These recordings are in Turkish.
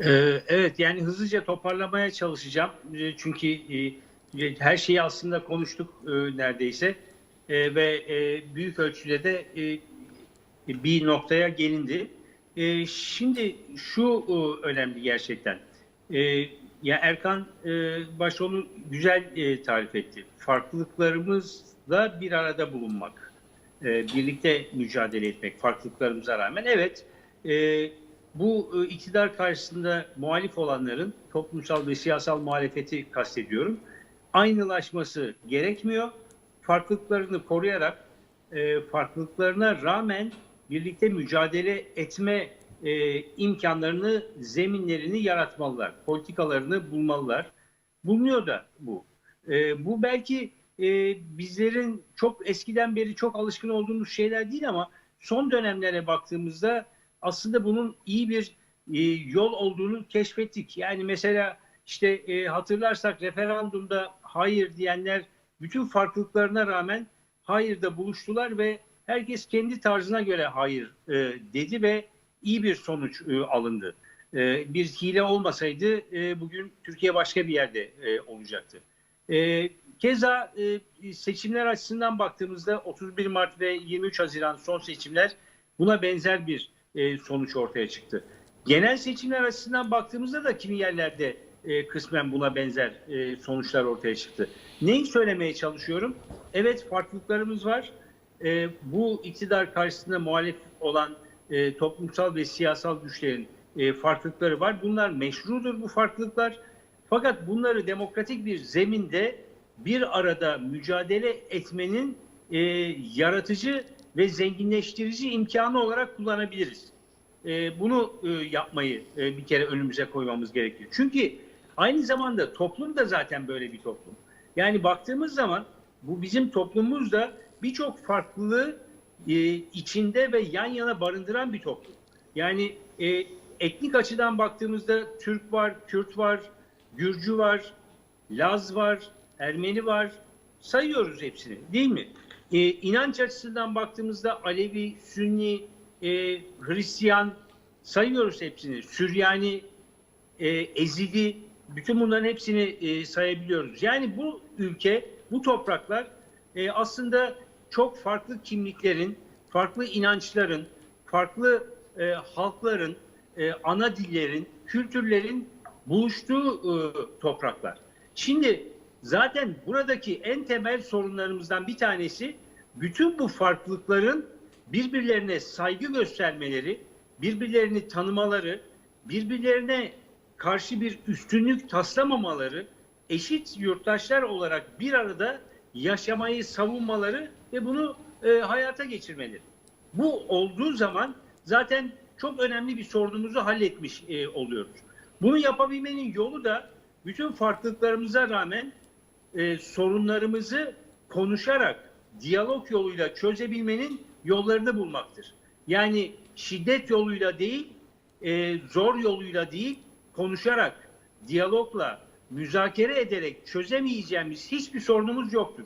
Ee, Evet yani hızlıca toparlamaya çalışacağım. Ee, Çünkü e, her şeyi aslında konuştuk e, neredeyse E, ve e, büyük ölçüde de e, bir noktaya gelindi. E, Şimdi şu e, önemli gerçekten. E, Ya Erkan e, onu güzel e, tarif etti. Farklılıklarımızla bir arada bulunmak, e, birlikte mücadele etmek farklılıklarımıza rağmen. Evet, e, bu e, iktidar karşısında muhalif olanların toplumsal ve siyasal muhalefeti kastediyorum. Aynılaşması gerekmiyor. Farklılıklarını koruyarak e, farklılıklarına rağmen birlikte mücadele etme e, imkanlarını, zeminlerini yaratmalılar. Politikalarını bulmalılar. Bulunuyor da bu. Bu belki bizlerin çok eskiden beri çok alışkın olduğumuz şeyler değil ama son dönemlere baktığımızda aslında bunun iyi bir e, yol olduğunu keşfettik. Yani mesela işte e, hatırlarsak referandumda hayır diyenler bütün farklılıklarına rağmen hayırda buluştular ve herkes kendi tarzına göre hayır e, dedi ve iyi bir sonuç e, alındı. E, bir hile olmasaydı e, bugün Türkiye başka bir yerde e, olacaktı. E, keza e, seçimler açısından baktığımızda 31 Mart ve 23 Haziran son seçimler buna benzer bir e, sonuç ortaya çıktı. Genel seçimler açısından baktığımızda da kimi yerlerde e, kısmen buna benzer e, sonuçlar ortaya çıktı. Neyi söylemeye çalışıyorum? Evet farklılıklarımız var. E, bu iktidar karşısında muhalif olan toplumsal ve siyasal güçlerin farklılıkları var. Bunlar meşrudur bu farklılıklar. Fakat bunları demokratik bir zeminde bir arada mücadele etmenin e, yaratıcı ve zenginleştirici imkanı olarak kullanabiliriz. E, bunu e, yapmayı e, bir kere önümüze koymamız gerekiyor. Çünkü aynı zamanda toplum da zaten böyle bir toplum. Yani baktığımız zaman bu bizim toplumumuzda birçok farklılığı e, içinde ve yan yana barındıran bir toplum. Yani e, etnik açıdan baktığımızda Türk var, Kürt var, Gürcü var, Laz var, Ermeni var. Sayıyoruz hepsini değil mi? E, inanç açısından baktığımızda Alevi, Sünni, e, Hristiyan sayıyoruz hepsini. Süryani, e, Ezidi bütün bunların hepsini e, sayabiliyoruz. Yani bu ülke, bu topraklar e, aslında çok farklı kimliklerin, farklı inançların, farklı e, halkların, e, ana dillerin, kültürlerin buluştuğu e, topraklar. Şimdi zaten buradaki en temel sorunlarımızdan bir tanesi bütün bu farklılıkların birbirlerine saygı göstermeleri, birbirlerini tanımaları, birbirlerine karşı bir üstünlük taslamamaları, eşit yurttaşlar olarak bir arada yaşamayı savunmaları ve bunu e, hayata geçirmeleri. Bu olduğu zaman zaten çok önemli bir sorunumuzu halletmiş e, oluyoruz. Bunu yapabilmenin yolu da bütün farklılıklarımıza rağmen e, sorunlarımızı konuşarak, diyalog yoluyla çözebilmenin yollarını bulmaktır. Yani şiddet yoluyla değil, e, zor yoluyla değil, konuşarak, diyalogla, müzakere ederek çözemeyeceğimiz hiçbir sorunumuz yoktur.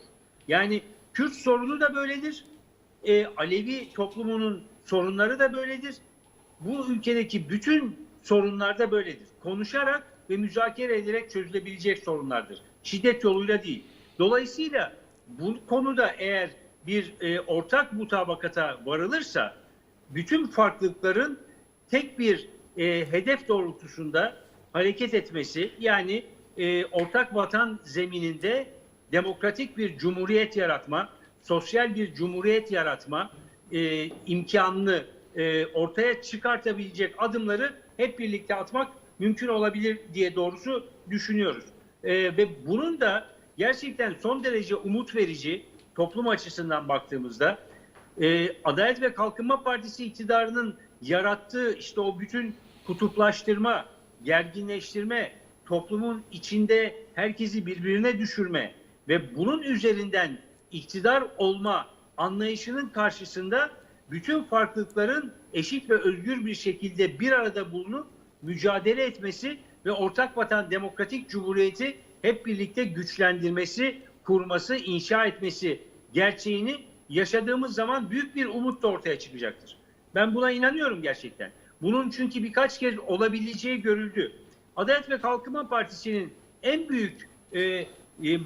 Yani Kürt sorunu da böyledir. E, Alevi toplumunun sorunları da böyledir. Bu ülkedeki bütün sorunlar da böyledir. Konuşarak ve müzakere ederek çözülebilecek sorunlardır. Şiddet yoluyla değil. Dolayısıyla bu konuda eğer bir e, ortak mutabakata varılırsa bütün farklılıkların tek bir e, hedef doğrultusunda hareket etmesi yani e, ortak vatan zemininde demokratik bir cumhuriyet yaratma, sosyal bir cumhuriyet yaratma e, imkanını e, ortaya çıkartabilecek adımları hep birlikte atmak mümkün olabilir diye doğrusu düşünüyoruz. E, ve bunun da gerçekten son derece umut verici toplum açısından baktığımızda e, Adalet ve Kalkınma Partisi iktidarının yarattığı işte o bütün kutuplaştırma, gerginleştirme, toplumun içinde herkesi birbirine düşürme ve bunun üzerinden iktidar olma anlayışının karşısında bütün farklılıkların eşit ve özgür bir şekilde bir arada bulunup mücadele etmesi ve ortak vatan demokratik cumhuriyeti hep birlikte güçlendirmesi, kurması, inşa etmesi gerçeğini yaşadığımız zaman büyük bir umut da ortaya çıkacaktır. Ben buna inanıyorum gerçekten. Bunun çünkü birkaç kez olabileceği görüldü. Adalet ve Kalkınma Partisi'nin en büyük e, e,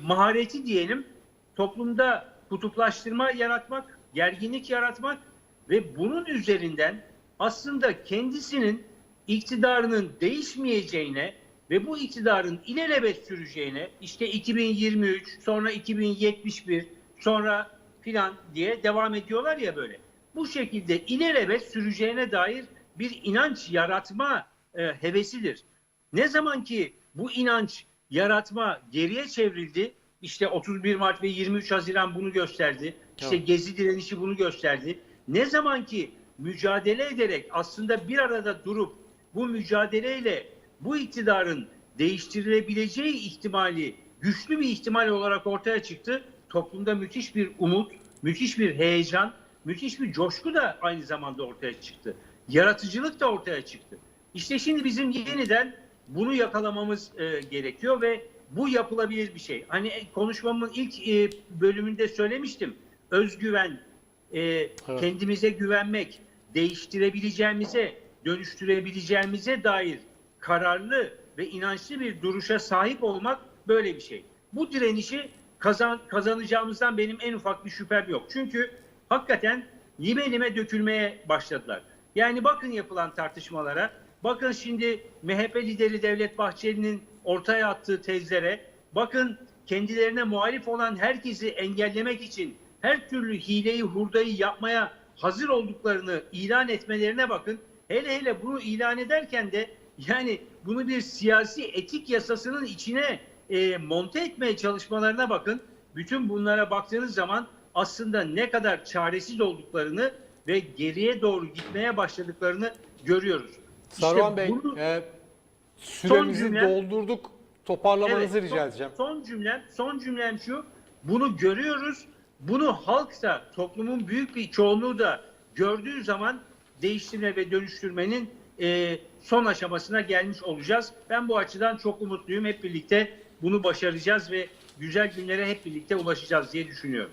mahareti diyelim toplumda kutuplaştırma yaratmak, gerginlik yaratmak ve bunun üzerinden aslında kendisinin iktidarının değişmeyeceğine ve bu iktidarın ilelebet süreceğine işte 2023 sonra 2071 sonra filan diye devam ediyorlar ya böyle. Bu şekilde ilelebet süreceğine dair bir inanç yaratma e, hevesidir. Ne zaman ki bu inanç yaratma geriye çevrildi, işte 31 Mart ve 23 Haziran bunu gösterdi. İşte Evet. Gezi direnişi bunu gösterdi. Ne zaman ki mücadele ederek aslında bir arada durup bu mücadeleyle bu iktidarın değiştirilebileceği ihtimali güçlü bir ihtimal olarak ortaya çıktı. Toplumda müthiş bir umut, müthiş bir heyecan, müthiş bir coşku da aynı zamanda ortaya çıktı. Yaratıcılık da ortaya çıktı. İşte şimdi bizim yeniden bunu yakalamamız e, gerekiyor ve bu yapılabilir bir şey. Hani e, konuşmamın ilk e, bölümünde söylemiştim. Özgüven, e, kendimize güvenmek, değiştirebileceğimize, dönüştürebileceğimize dair kararlı ve inançlı bir duruşa sahip olmak böyle bir şey. Bu direnişi kazan, kazanacağımızdan benim en ufak bir şüphem yok. Çünkü hakikaten lime lime dökülmeye başladılar. Yani bakın yapılan tartışmalara, bakın şimdi MHP lideri Devlet Bahçeli'nin ortaya attığı tezlere, bakın kendilerine muhalif olan herkesi engellemek için her türlü hileyi hurdayı yapmaya hazır olduklarını ilan etmelerine bakın. Hele hele bunu ilan ederken de yani bunu bir siyasi etik yasasının içine e, monte etmeye çalışmalarına bakın. Bütün bunlara baktığınız zaman aslında ne kadar çaresiz olduklarını ve geriye doğru gitmeye başladıklarını görüyoruz. İşte Saruhan Bey, bunu- e, süremizi cümle- doldurduk. Toparlamanızı Evet, rica son- edeceğim. Son cümlem, son cümlem şu. Bunu görüyoruz. Bunu halk da, toplumun büyük bir çoğunluğu da gördüğü zaman değiştirme ve dönüştürmenin e, son aşamasına gelmiş olacağız. Ben bu açıdan çok umutluyum. Hep birlikte bunu başaracağız ve güzel günlere hep birlikte ulaşacağız diye düşünüyorum.